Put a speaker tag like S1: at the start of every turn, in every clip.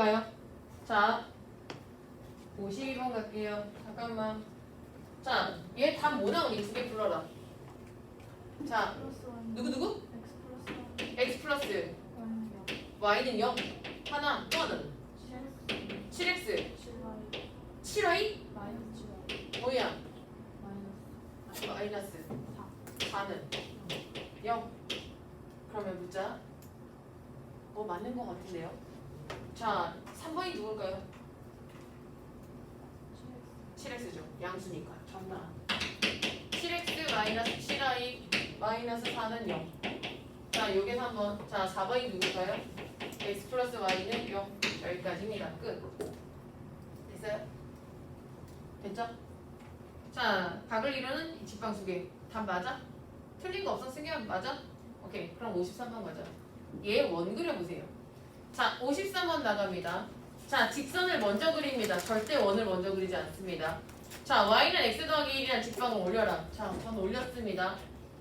S1: 풀어볼까요? 자, 52번 갈게요. 잠깐만. 자, 얘 답 뭐 나오니? 두 개 불러라. 자, 누구 누구?
S2: x 플러스 y는 0
S1: y는 0. 하나, 또 하나는
S2: 7x
S1: 7x.
S2: 7y
S1: 7y?
S2: 마이너스 7y
S1: 뭐야?
S2: 마이너스
S1: 마이너스
S2: 4
S1: 4는 0. 그러면 묻자. 뭐 맞는 것 같은데요? 자, 3번이 누굴까요?
S2: 7x
S1: 7x죠. 양수니까. 정답. 7x 마이너스 7i 마이너스 4는 0. 자, 여기서 한번. 자, 4번이 누굴까요? x 플러스 y는 0. 여기까지입니다. 끝. 됐어요? 됐죠? 자, 각을 이루는 이 직방 두 개. 답 맞아? 틀린 거 없어? 승현 맞아? 오케이. 그럼 53번 가자. 얘원 그려보세요. 자, 53번 나갑니다. 자, 직선을 먼저 그립니다. 절대 원을 먼저 그리지 않습니다. 자, y는 x 더하기 1이라는 직방을 올려라. 자, 전 올렸습니다.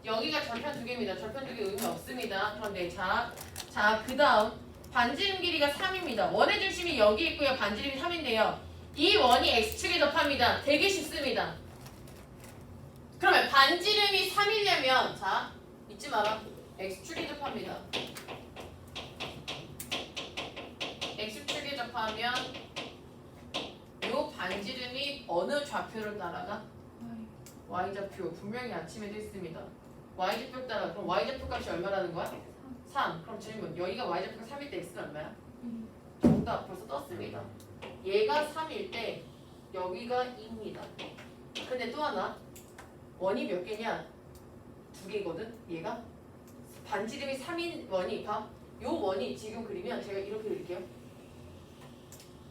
S1: 여기가 절편 두 개입니다. 절편 두 개 의미 없습니다. 그런데 자, 자, 그 다음 반지름 길이가 3입니다. 원의 중심이 여기 있고요. 반지름이 3인데요. 이 원이 x축에 접합니다. 되게 쉽습니다. 그러면 반지름이 3이려면 자, 잊지 마라. x축에 접합니다. 접하면 요 반지름이 어느 좌표를 따라가?
S2: y
S1: y좌표 분명히 아침에도 했습니다. y좌표 따라 그럼 y좌표 값이 얼마라는 거야? 3. 그럼 질문 여기가 y좌표가 3일 때 x는 얼마야?
S2: 2
S1: 정답 벌써 떴습니다. 얘가 3일 때 여기가 2입니다. 근데 또 하나 원이 몇 개냐? 두 개거든. 얘가 반지름이 3인 원이 봐. 요 원이 지금 그리면 제가 이렇게 그릴게요.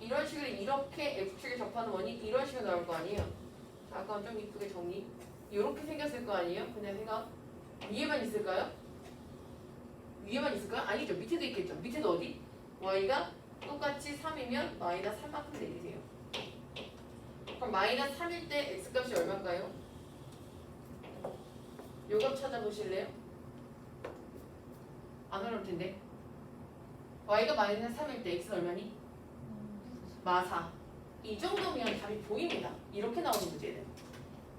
S1: 이런 식으로 이렇게 x축에 접하는 원이 이런 식으로 나올 거 아니에요. 잠깐 좀 이쁘게 정리. 이렇게 생겼을 거 아니에요? 그냥 생각. 위에만 있을까요? 위에만 있을까요? 아니죠. 밑에도 있겠죠. 밑에도 어디? y가 똑같이 3이면 마이너스 3만큼 내리세요. 그럼 마이너스 3일 때 x값이 얼마일까요? 요값 찾아보실래요? 안 어려울 텐데. y가 마이너스 3일 때 x는 얼마니? 마사. 이 정도면 답이 보입니다. 이렇게 나오는 문제는.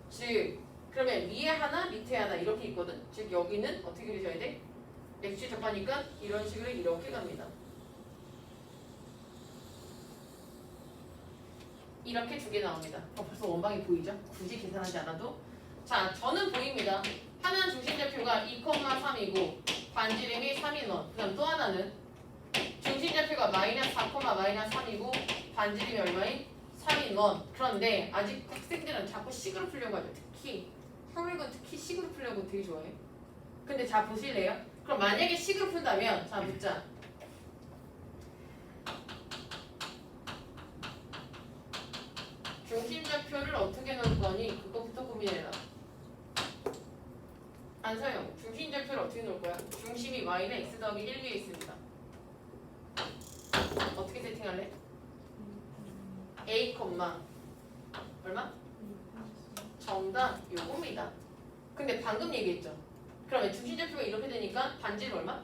S1: 즉, 그러면 위에 하나, 밑에 하나 이렇게 있거든. 즉, 여기는 어떻게 그리셔야 돼? x축 접하니까 이런 식으로 이렇게 갑니다. 이렇게 두 개 나옵니다. 어, 벌써 원방이 보이죠? 굳이 계산하지 않아도. 자, 저는 보입니다. 하나는 중심좌표가 2,3이고 반지름이 3인 원. 그다음 또 하나는 중심좌표가 마이너스 4, 마이너스 3이고 반지름이 얼마인? 3인 원. 그런데 아직 학생들은 자꾸 식으로 풀려고 하죠. 특히 형식은 특히 식으로 풀려고 되게 좋아해. 근데 자 보실래요? 그럼 만약에 식으로 푼다면 자 묻자. 중심좌표를 어떻게 넣을 거니? 그거부터 고민해라. 안서영, 중심좌표를 어떻게 넣을 거야? 중심이 y는 x 더하기 1 위에 있습니다. 어떻게 세팅할래? A, 얼마? 정답 요겁니다. 근데 방금 얘기했죠. 그러면 중심좌표가 이렇게 되니까 반지름 얼마?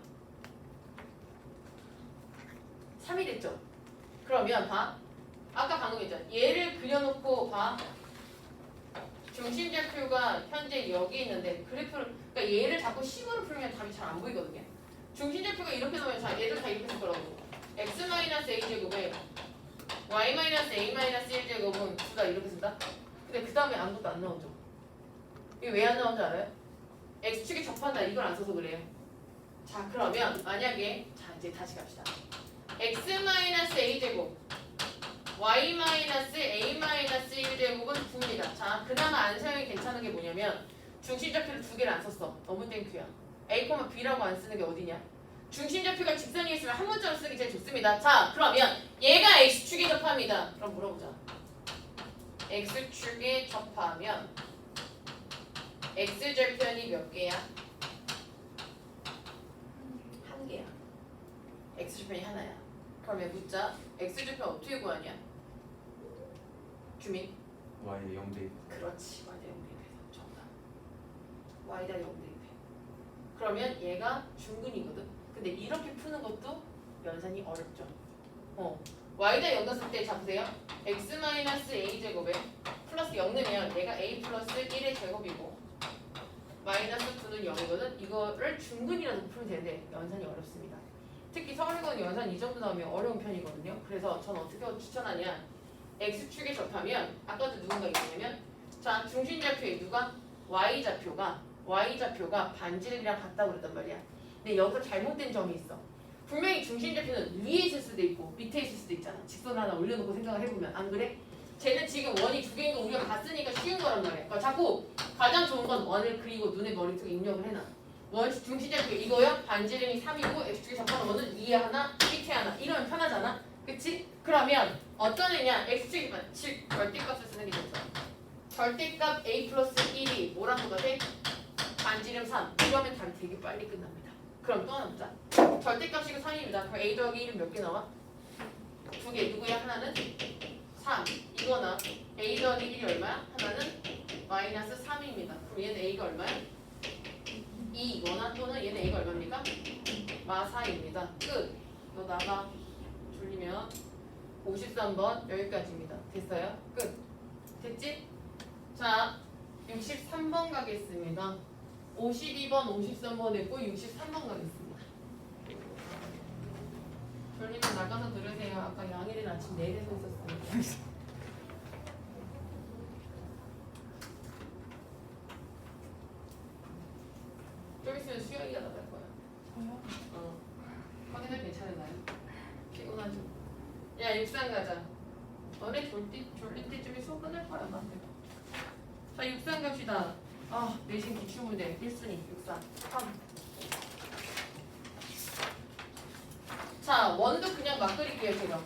S1: 3이 됐죠. 그러면 봐. 아까 방금 했죠. 얘를 그려놓고 봐. 중심좌표가 현재 여기 있는데 그래프를 그러니까 얘를 자꾸 식으로 풀면 답이 잘 안 보이거든요. 중심좌표가 이렇게 자 얘들 다 이렇게 쓸 거라고. Y a 1 제곱은 둘 다 이렇게 쓴다. 근데 그 다음에 아무것도 안 나오죠. 이게 왜 안 나오는지 알아요? x축에 접한다 이걸 안 써서 그래요. 자 그러면 만약에 자 이제 다시 갑시다. x a 제곱 y a 1 제곱은 9입니다. 자 그나마 안 사용이 괜찮은 게 뭐냐면 중심좌표를 두 개를 안 썼어. 너무 땡큐야. a, b라고 안 쓰는 게 어디냐? 중심좌표가 직선이 있으면 한 문자로 쓰기 제일 좋습니다. 자 그러면 얘가 x축에 접합니다. 그럼 물어보자. x축에 접하면 x절편이 몇 개야? 한 개야. x절편이 하나야. 그러면 묻자. x절편 어떻게 구하냐? 주민.
S3: y 0대
S1: 그렇지. y다 0대입해서 정답. y다 0 대입해. 그러면 얘가 중근이거든. 근데 이렇게 푸는 것도 연산이 어렵죠. 어. 0 넣었을 때 잡으세요. x 마이너스 a 제곱에 플러스 0 넣으면 얘가 a 플러스 1의 제곱이고 마이너스 2는 0이거든. 이거를 중근이라도 풀면 되는데 연산이 어렵습니다. 특히 서울권 연산 이 정도 나오면 어려운 편이거든요. 그래서 전 어떻게 추천하냐. x축에 접하면 아까도 누군가 있냐면 자 중심좌표에 누가 y좌표가 y좌표가 반지름이랑 같다고 그랬단 말이야. 근데 여기서 잘못된 점이 있어. 분명히 중심좌표는 위에 있을 수도 있고 밑에 있을 수도 있잖아. 직선 하나 올려놓고 생각을 해보면 안 그래? 쟤는 지금 원이 두 개인 거 우리가 봤으니까 쉬운 거란 말이야. 그러니까 자꾸 가장 좋은 건 원을 그리고 눈에 머릿속에 입력을 해놔. 원 중심좌표 이거야? 반지름이 3이고 x축에 접하는 거는 위에 하나, 밑에 하나. 이러면 편하잖아. 그치? 그러면 어떤 애냐? x축이 반, 즉 절대값을 쓰는 게 좋죠. 절대값 a 플러스 1이 뭐랑 똑같아? 반지름 3. 이러면 답이 되게 빨리 끝납니다. 그럼 또 하나 보자. 절대값이고 3입니다. 그럼 a 더하기 1은 몇 개 나와? 두 개. 누구야? 하나는 3. 이거나 a 더하기 1이 얼마야? 하나는 마이너스 3입니다. 그럼 얘는 a가 얼마야? 2 이거나 또는 얘는 a가 얼마입니까? 마 4입니다. 끝. 너 나가. 졸리면 53번 여기까지입니다. 됐어요? 끝. 됐지? 자, 63번 가겠습니다. 52번, 53번 했고 63번 가겠습니다. 졸리면 나가서 들으세요. 아까 양일은 아침 4대서 있었어요. 좀 있으면 수영이가 나갈 거야.
S2: 저요?
S1: 어. 확인해 괜찮은가요? 피곤하죠? 야, 육상 가자. 너네 졸 때, 졸릴 때쯤에 수업 끝날 거야, 나한테. 자, 육상 갑시다. 아, 내신 기출문제 1순위, 육상. 3. 자, 원도 그냥 막 그릴게요, 제가.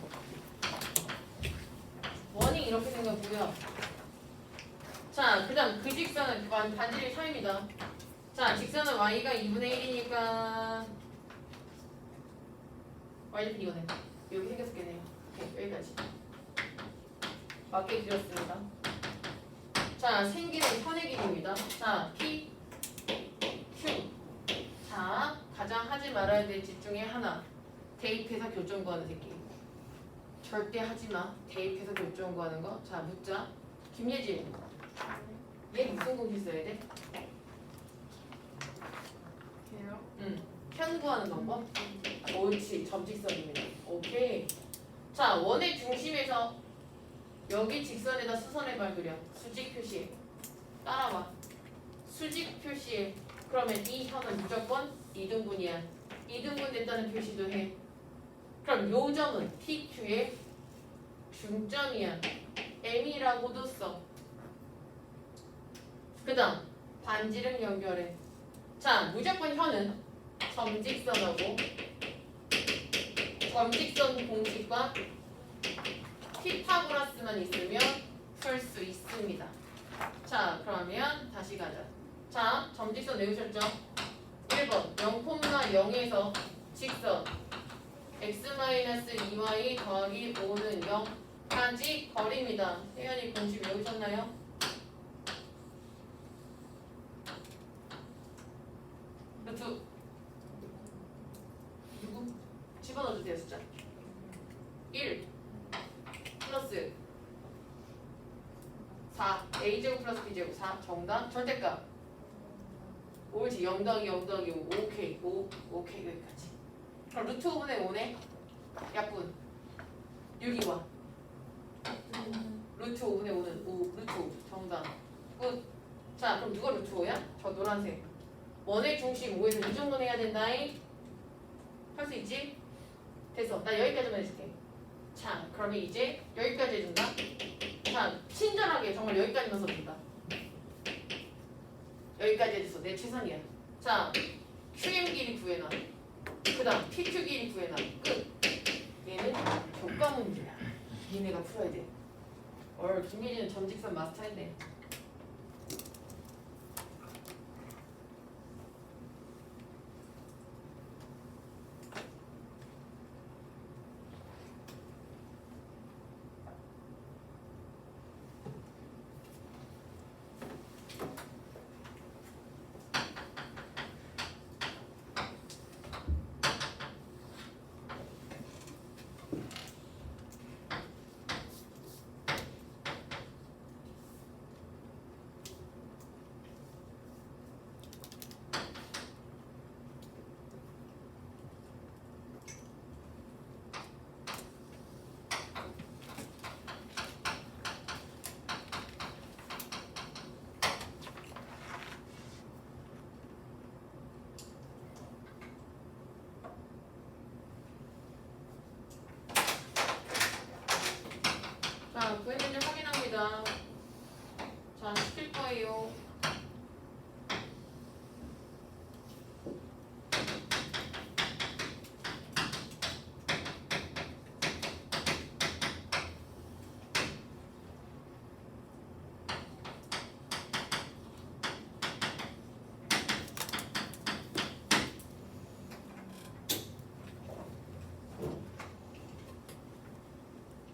S1: 원이 이렇게 생겼고요. 자, 그 다음 그 직선은 반- 반지름이 3입니다. 자, 직선은 y가 2분의 1이니까 y좌표 이거네. 여기 생겼겠네요. 오케이, 여기까지. 맞게 드렸습니다. 자, 생기는 선의 길이입니다. 자, P, Q. 자, 가장 하지 말아야 될집 중에 하나. 대입해서 교정 구하는 새끼. 절대 하지 마. 대입해서 교정 구하는 거. 자, 묻자. 김예진. 얘 무슨 공식 써야 돼?
S2: 걔요?
S1: 응. 편구하는 방법? 옳지. 점직선입니다. 오케이. 자, 원의 중심에서 여기 직선에다 수선의 발 그려. 수직 표시해. 따라와. 수직 표시해. 그러면 이 현은 무조건 이등분이야. 이등분 됐다는 표시도 해. 그럼 요 점은 PQ의 중점이야. M이라고도 써. 그 다음 반지름 연결해. 자, 무조건 현은 점직선하고 점직선 공식과 피타고라스만 있으면 풀 수 있습니다. 자, 그러면 다시 가자. 자, 점직선 외우셨죠? 1번 0,0에서 직선 x-2y 더하기 5는 0까지 거리입니다. 혜연이 공식 외우셨나요? 루트 누구? 집어넣어주세요 숫자 1 플러스 4 a제곱 플러스 b제곱 4 정답 절대값. 옳지 0 더하기 0 더하기 5 오케이 5 오케이 여기까지. 그럼 루트 5분의 5네 약분. 6이 와 루트 5분의 5는 5 루트 5 정답 끝자 그럼 누가 루트 5야? 저 노란색. 원의 중심 5에서 이 정도는 해야 된다잉? 할 수 있지? 됐어. 나 여기까지만 해줄게. 자 그러면 이제 여기까지 해준다 자 친절하게 정말 여기까지만 써준다. 여기까지 해줬어. 내 최선이야. 자 QM 길이 구해놔. 그 다음 PQ 길이 구해놔. 끝. 얘는 교과 문제야. 니네가 풀어야 돼 얼 김예진은 점직선 마스터인데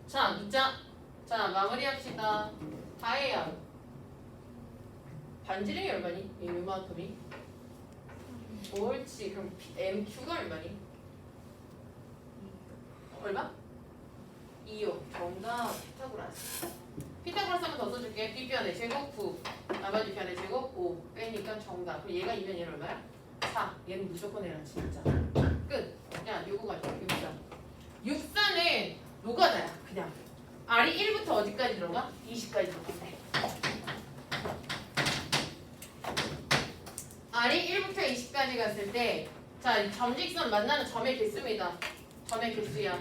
S1: 자, 묻자. 자, 마무리합시다. 다해야. 반지름이 얼마니? 이 요만큼이. 옳지. 그럼 MQ가 얼마니? 얼마? 2요. 정답. 피타고라스. 피타고라스 한 번 더 써줄게. B편의 제곱 9. 나머지 편의 제곱 5. 빼니까 정답. 그럼 얘가 2면 얘는 얼마야? 4. 얘는 무조건 해라 진짜. 끝. 야, 요거 가져. 육산. 육산은 노가다야. 그냥. R이 1부터 어디까지 들어가? 20까지 들어간대. R이 1부터 20까지 갔을 때, 자, 점직선 만나는 점의 개수입니다. 점의 개수야.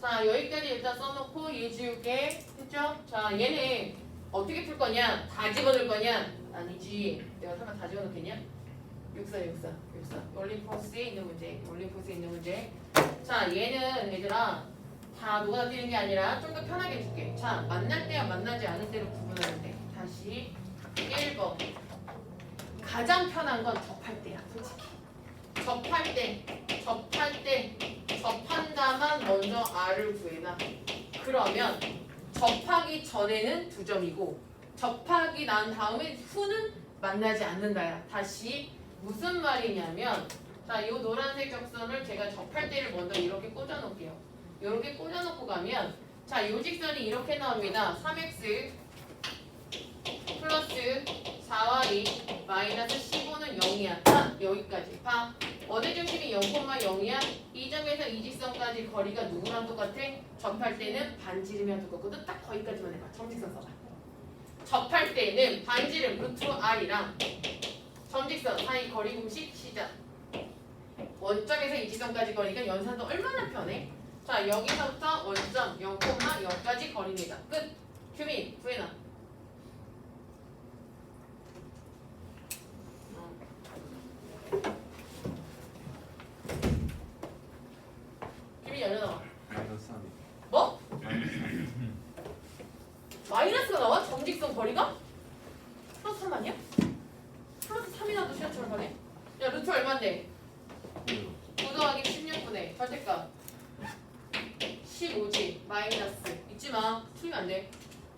S1: 자, 여기까지 일단 써놓고 얘 지울게. 했죠? 자, 얘는 어떻게 풀 거냐? 다 집어넣을 거냐? 아니지. 내가 설마 다 집어넣겠냐? 육사, 육사, 육사. 올림포스에 있는 문제. 올림포스에 있는 문제. 자, 얘는 얘들아, 다 녹아다 뛰는 게 아니라 좀 더 편하게 해줄게. 자, 만날 때와 만나지 않을 때로 구분하는 데. 다시 1번. 가장 편한 건 접할 때야, 솔직히. 접할 때, 접할 때, 접한다만 먼저 R을 구해놔. 그러면 접하기 전에는 두 점이고, 접하기 난 다음에 후는 만나지 않는다야. 다시 무슨 말이냐면, 자, 이 노란색 적선을 제가 접할 때를 먼저 이렇게 꽂아 놓을게요. 이렇게 꽂아놓고 가면 자, 요 직선이 이렇게 나옵니다. 3x 플러스 4y 마이너스 15는 0이야. 자, 여기까지. 봐. 어디 중심이 0,0이야? 이 점에서 이 직선까지 거리가 누구랑 똑같아? 접할 때는 반지름이랑 똑같거든. 딱 거기까지만 해봐. 점직선 써봐. 접할 때는 반지름 루트 r이랑 점직선 사이 거리 공식 시작. 원점에서 이 지점까지 거리가 연산도 얼마나 편해? 자 여기서부터 원점 0,0까지 거리입니다. 끝. 규민 구해놔. 규민 열려 나와.
S3: 마이너스 3이
S1: 뭐? 마이너스가 나와? 정직선 거리가? 플러스 3 아니야? 플러스 3이라도 시험처럼 하네? 야 루트 얼만데? 9 더하기 16분의 절대값 15지 마이너스 잊지마 틀리면 안돼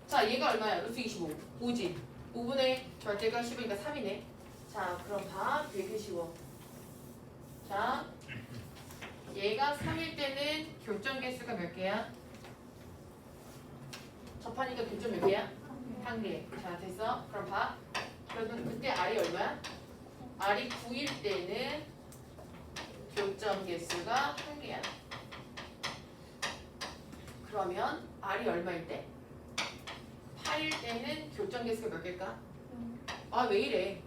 S1: 자 얘가 얼마야? 루트 25 5지 5분의 절대값 15니까 3이네 자 그럼 봐 되게 쉬워 자 얘가 3일 때는 교점 개수가 몇 개야? 접하니까 교점 몇 개야? 한 개. 자 됐어? 그럼 봐 그러면 그때 R이 얼마야? R이 9일 때는 교점 개수가 한 개야. 그러면 R이 얼마일 때? 8일 때는 개수가 몇 개일까? 아 왜 이래?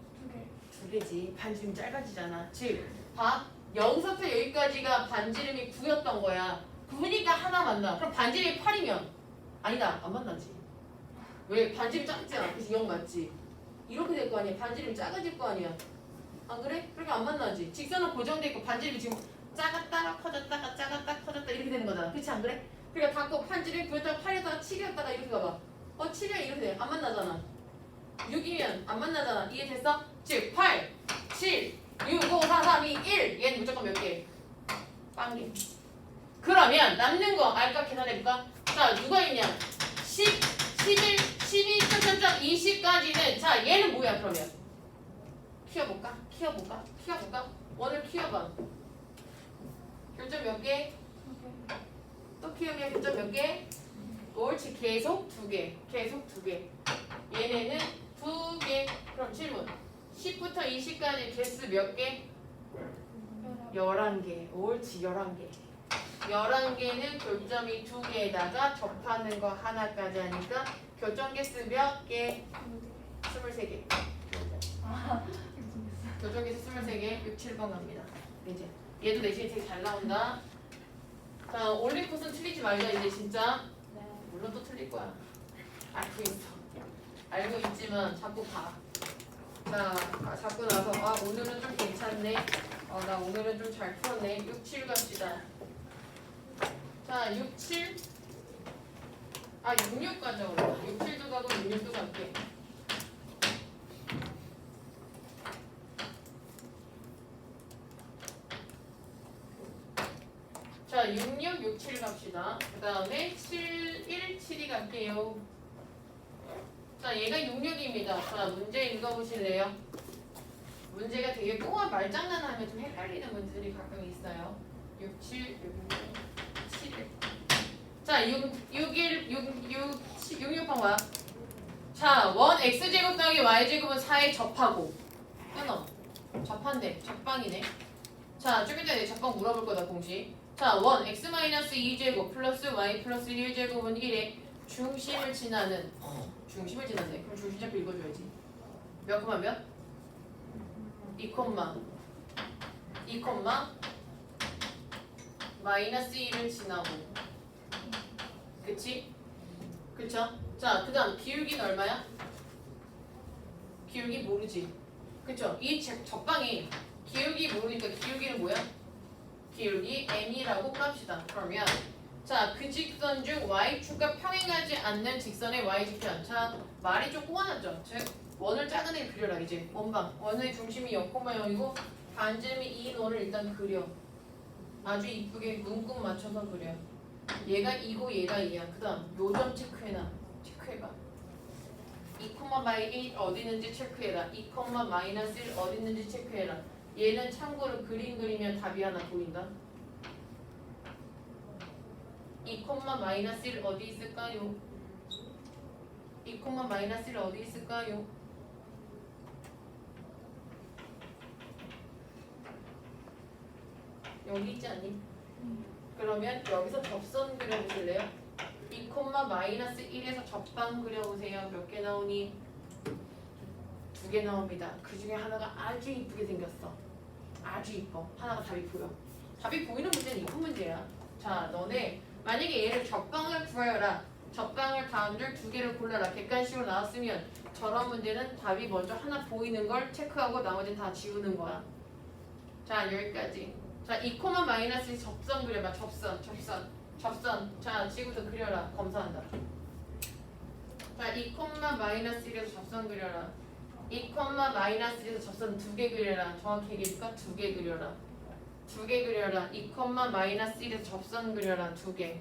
S1: 두 개지. 반지름이 짧아지잖아. 즉, 봐. 0서부터 여기까지가 반지름이 9였던 거야. 9니까 하나 만나. 그럼 반지름이 8이면 아니다. 안 만나지. 왜? 반지름 작잖아. 그래서 0 맞지? 이렇게 될 거 아니야. 반지름이 작아질 거 아니야. 안 그래? 그러니까 안 만나지. 직선은 고정돼 있고 반지름이 지금 작았다가 커졌다가 작았다 커졌다 이렇게 되는 거잖아. 그렇지 안 그래? 그러니까 닫고 반지름이 9였다가 8이었다가 7이었다가 이렇게 가봐. 어 7이면 이렇게 돼. 안 만나잖아. 6이면 안 만나잖아. 이해됐어? 즉 8, 7, 6, 5, 4, 3, 2, 1 얘는 무조건 몇 개? 빵개. 그러면 남는 거 알까 계산해볼까? 자 누가 있냐? 10, 11, 12, 20까지는 자 얘는 뭐야 그러면? 키워볼까? 키워볼까? 키워볼까? 원을 키워봐. 교점 몇 개? 또 키우면 교점 몇 개? 옳지 계속 두 개. 계속 두 개. 얘네는 두 개. 그럼 질문. 10부터 20까지 개수 몇 개? 11개. 옳지 11개. 11개는 교점이 두 개에다가 접하는 거 하나까지 하니까 교점 개수 몇 개? 23개. 교점 개수 23개. 6, 7번 갑니다. 이제 얘도 내신이 되게 잘 나온다. 자, 올림포스는 틀리지 말자 이제 진짜. 물론 또 틀릴 거야. 알고 있어. 알고 있지만 자꾸 봐. 자, 아, 자꾸 나서 아 오늘은 좀 괜찮네. 어, 나 오늘은 좀 잘 풀었네. 6, 7 갑시다. 자, 6, 7. 아, 6, 6 가자 그럼. 6, 7도 가고 6, 6도 갈게. 자, 6, 6, 6, 7 갑시다. 그 다음에 7, 1, 7이 갈게요. 자, 얘가 6, 6입니다. 자, 문제 읽어보실래요? 문제가 되게 꼬아 말장난하면 좀 헷갈리는 문제들이 가끔 있어요. 6, 7, 6, 6, 7, 1. 자, 6, 6, 1, 6, 6, 7, 6, 6번 뭐야? 자, 원 x제곱 더하기 y제곱은 4에 접하고 끊어. 접한대. 접방이네. 자, 좀 이따 내 접방 물어볼 거다, 공식. 자, 원 x 마이너스 2 제곱 플러스 y 플러스 1 제곱은 1에 중심을 지나는 중심을 지나네. 그럼 중심 잡고 읽어줘야지. 몇 콤마 몇? 2 콤마 2 콤마 마이너스 1을 지나고 그치? 그쵸? 자, 그 다음 기울기는 얼마야? 기울기 모르지. 그쵸? 이 적- 적방이 기울기 모르니까 기울기는 뭐야? 기울기 n이라고 깝시다. 그러면 자, 그 직선 중 y축과 평행하지 않는 직선의 y직편. 자, 말이 좀 꼬아놨죠? 즉, 원을 작은 애 그려라 이제. 원방. 원의 중심이 0,0이고 반지름이 2인 원을 일단 그려. 아주 이쁘게 문구 맞춰서 그려. 얘가 2고 얘가 2야. 그 다음 요점 체크해놔. 체크해봐. 2, 마이 1 어디 있는지 체크해라. 2, 마이너스 1 어디 있는지 체크해라. 얘는 참고로 그림 그리면 답이 하나 보인다. 2, 마이너스 1 어디 있을까요? 2, 마이너스 1 어디 있을까요? 여기 있지 않니? 그러면 여기서 접선 그려보실래요? 2, 마이너스 1에서 접방 그려보세요. 몇 개 나오니? 두개 나옵니다. 그 중에 하나가 아주 이쁘게 생겼어. 아주 이뻐. 하나가 답이 보여. 답이 보이는 문제는 이쁜 문제야. 자, 너네 만약에 얘를 적방을 구하여라. 적방을 다음 줄 두 개를 골라라. 객관식으로 나왔으면 저런 문제는 답이 먼저 하나 보이는 걸 체크하고 나머지는 다 지우는 거야. 자, 여기까지. 자, 2, 마이너스 접선 그려봐. 접선, 접선, 접선. 자, 지금부터 그려라. 검사한다. 자, 2, 마이너스 1에서 접선 그려라. 2, 마이너스 1에서 접선 두 개 그려라. 정확히 얘기해줄까? 두 개 그려라. 두 개 그려라. 2, 마이너스 1에서 접선 그려라. 두 개.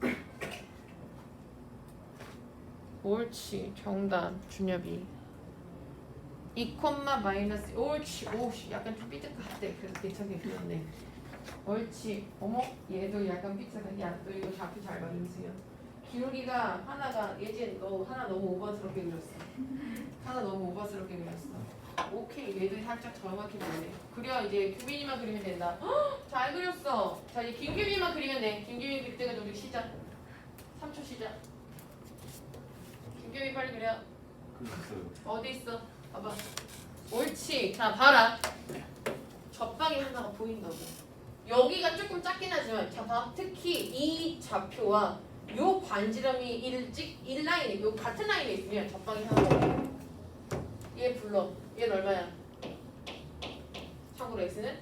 S1: 옳지. 정답. 준엽이. 2, 마이너스 옳지. 오씨 약간 좀 삐끗 같아. 그래서 괜찮게 그렸네. 옳지. 어머 얘도 약간 삐끗해. 야너 이거 좌표 잘 봐. 임수연. 기울기가 하나가 예진 너 하나 너무 오버스럽게 그렸어. 하나 너무 오버스럽게 그렸어. 오케이 얘도 살짝 정확히 보네. 그려 이제 규빈이만 그리면 된다. 헉, 잘 그렸어. 자 이제 김규빈만 그리면 돼. 김규빈 그릴 때가 우리 시작. 3초 시작. 김규빈 빨리 그려.
S3: 그랬어요.
S1: 어디 있어? 봐봐. 옳지. 자 봐라. 접방이 하나가 보인다고. 여기가 조금 작긴 하지만 자 봐. 특히 이 좌표와 요 반지름이 일찍 일 라인에 요 같은 라인에 있으면 접방이 하나가 보여. 얘 불러. 얘는 얼마야? 참고로 x는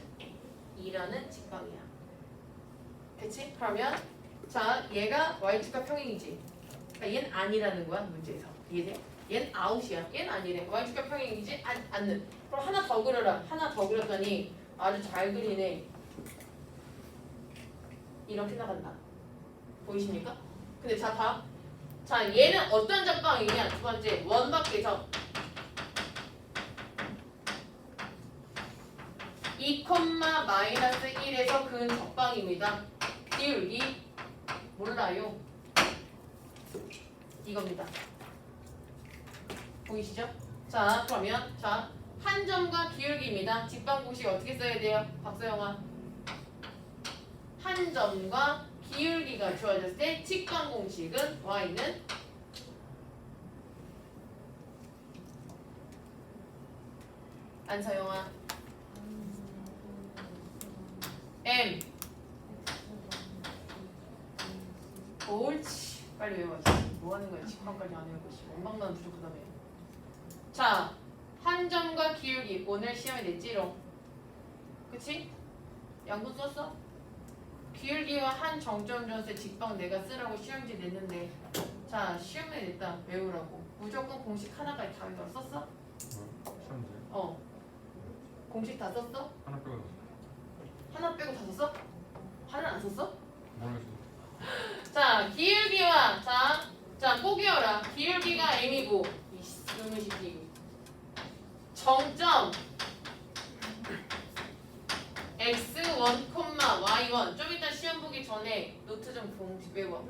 S1: 2라는 직방이야. 그치? 그러면 자 얘가 y축과 평행이지. 그러니까 얘는 아니라는 거야 문제에서. 이해돼? 얘는 아웃이야. 얘는 아니래. y축과 평행이지 안, 않는. 그럼 하나 더 그려라. 하나 더 그렸더니 아주 잘 그리네. 이렇게 나간다. 보이십니까? 근데 자 봐. 자 얘는 어떤 접방이냐? 두 번째 원 밖에서 2, 마이너스 1에서 근 접방입니다. 기울기 몰라요. 이겁니다. 보이시죠? 자 그러면 자 한 점과 기울기입니다. 직방 공식 어떻게 써야 돼요? 박서영아. 한 점과 기울기가 주어졌을 때 직방 공식은 y는 안서영아 m 옳지. 빨리 외워. 뭐 하는 거야? 직관까지 안 외우고 씨. 원방만 부족하다며. 자, 한 점과 기울기 오늘 시험에 냈지롱. 그치? 양분 썼어? 기울기와 한 정점 전세 직방 내가 쓰라고 시험지 냈는데 자 시험에 냈다 외우라고 무조건 공식 하나까지 다 외워 썼어?
S3: 시험지
S1: 어 공식 다 썼어?
S3: 하나 빼고
S1: 하나 빼고 다 썼어? 하나 안 썼어?
S3: 모르겠어.
S1: 자 기울기와 자자꼭 외워라 기울기가 m이고 이놈의 새끼 정점 x1, y1 좀 이따 시험 보기 전에 노트 좀 공식 외워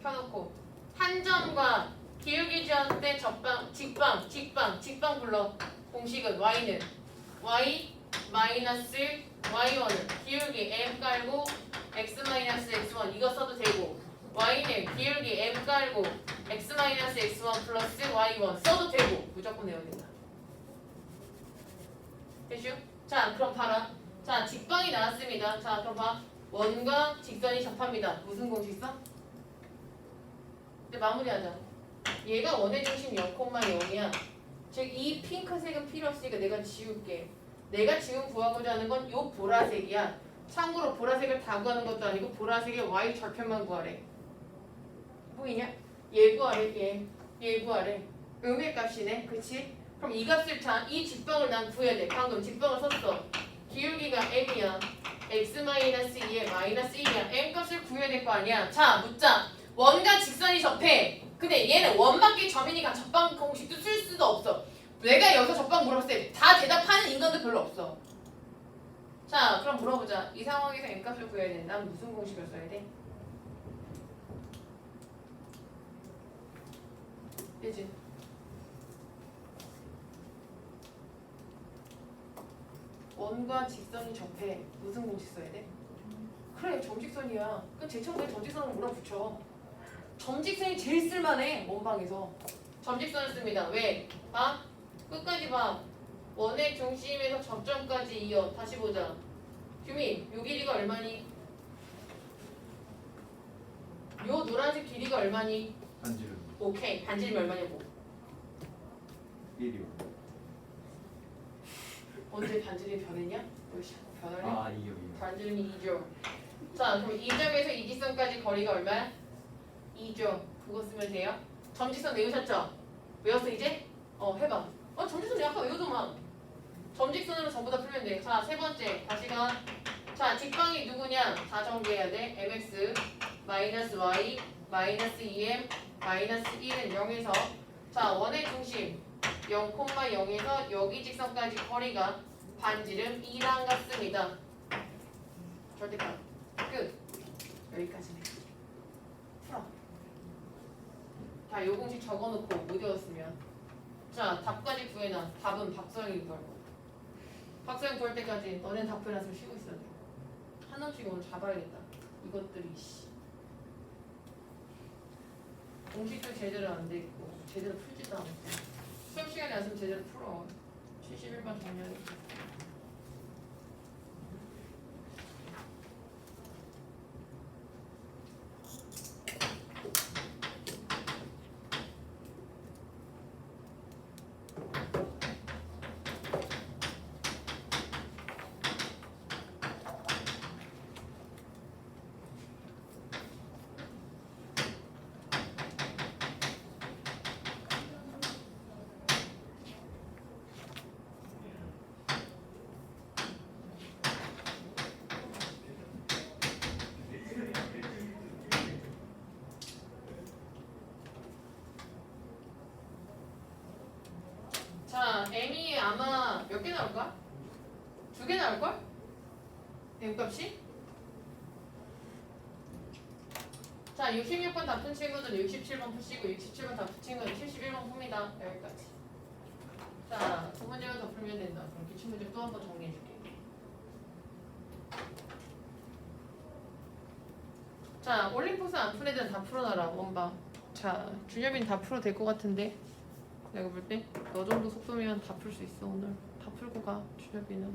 S1: 펴놓고. 한 점과 기울기 지었을 접방 직방 직방 직방 불러. 공식은 y는 y 마이너스 y1은 기울기 m 깔고 x 마이너스 x1 이거 써도 되고. Y는 기울기 m 깔고 x 마이너스 x1 플러스 y1 써도 되고. 무조건 외워야 된다. 됐슈? 자 그럼 봐라 자 직방이 나왔습니다. 자 그럼 봐. 원과 직선이 접합니다. 무슨 공식 써? 이제 마무리하자. 얘가 원의 중심 0,0이야. 즉 이 핑크색은 필요 없으니까 내가 지울게. 내가 지금 구하고자 하는 건 요 보라색이야. 참고로 보라색을 다 구하는 것도 아니고 보라색의 y 절편만 구하래. 보이냐? 얘 구하래 얘, 얘 구하래. 음의 값이네. 그치? 그럼 이 값을 자, 이 직방을 난 구해야 돼. 방금 직방을 썼어 기울기가 m이야. X-2에 마이너스 1이야. M 값을 구해야 될 거 아니야. 자 묻자. 원과 직선이 접해. 근데 얘는 원밖에 점이니까 접방 공식도 쓸 수도 없어. 내가 여기서 접방 물어봤을 때 다 대답하는 인간도 별로 없어. 자 그럼 물어보자. 이 상황에서 m 값을 구해야 돼난 무슨 공식을 써야 돼? 예진 원과 직선이 접해. 무슨 공식 써야 돼? 그래 점직선이야. 그럼 제쳐보에 점직선을 몰아붙여. 점직선이 제일 쓸만해 원방에서. 점직선을 씁니다. 왜? 봐 끝까지 봐 원의 중심에서 접점까지 이어. 다시 보자. 규민 요 길이가 얼마니? 요 노란색 길이가 얼마니?
S4: 반지름.
S1: 오케이. 반지름이 얼마냐고.
S4: 1이요
S1: 언제 반지름이 변했냐? 역시 변하네
S4: 아 2요 2요
S1: 반지름이 2죠. 자, 그럼 이 점에서 이 지점까지 거리가 얼마야? 2죠. 그거 쓰면 돼요. 점지선 외우셨죠? 외웠어 이제? 어, 해봐. 어, 점지선 내가 아까 외우더만. 점직선으로 전부 다 풀면 돼. 자, 세 번째 다시 가. 자, 직방이 누구냐? 다 정리해야 돼. mx 마이너스 y 마이너스 2m 마이너스 1은 0에서 자, 원의 중심 0,0에서 여기 직선까지 거리가 반지름 2랑 같습니다. 절대값 끝. 여기까지네. 풀어. 자 요 공식 적어놓고 못 외웠으면. 자 답까지 구해놔. 답은 박서영이 구할 거 박서영 구할 때까지 너넨 답 구해놨으면 쉬고 있어야 돼. 하나씩 오늘 잡아야겠다. 이것들이 씨. 공식도 제대로 안 돼 있고 제대로 풀지도 않고 수업 시간에 왔으면 제대로 풀어. 71번 정리하겠다 자, M이 아마 몇 개 나올까? 두 개 나올걸? M 값이? 자, 66번 다푼 친구들은 67번 푸시고 67번 다푼 친구는 71번 풉니다. 여기까지. 자, 두 문제만 더 풀면 된다. 그럼 기출 문제 또 한 번 정리해줄게. 자, 올림포스 안 푼 애들은 다 풀어놔라, 원방. 자, 준엽이는 다 풀어도 될 것 같은데. 내가 볼 때 너 정도 속도면 다 풀 수 있어 오늘. 다 풀고 가 준엽이는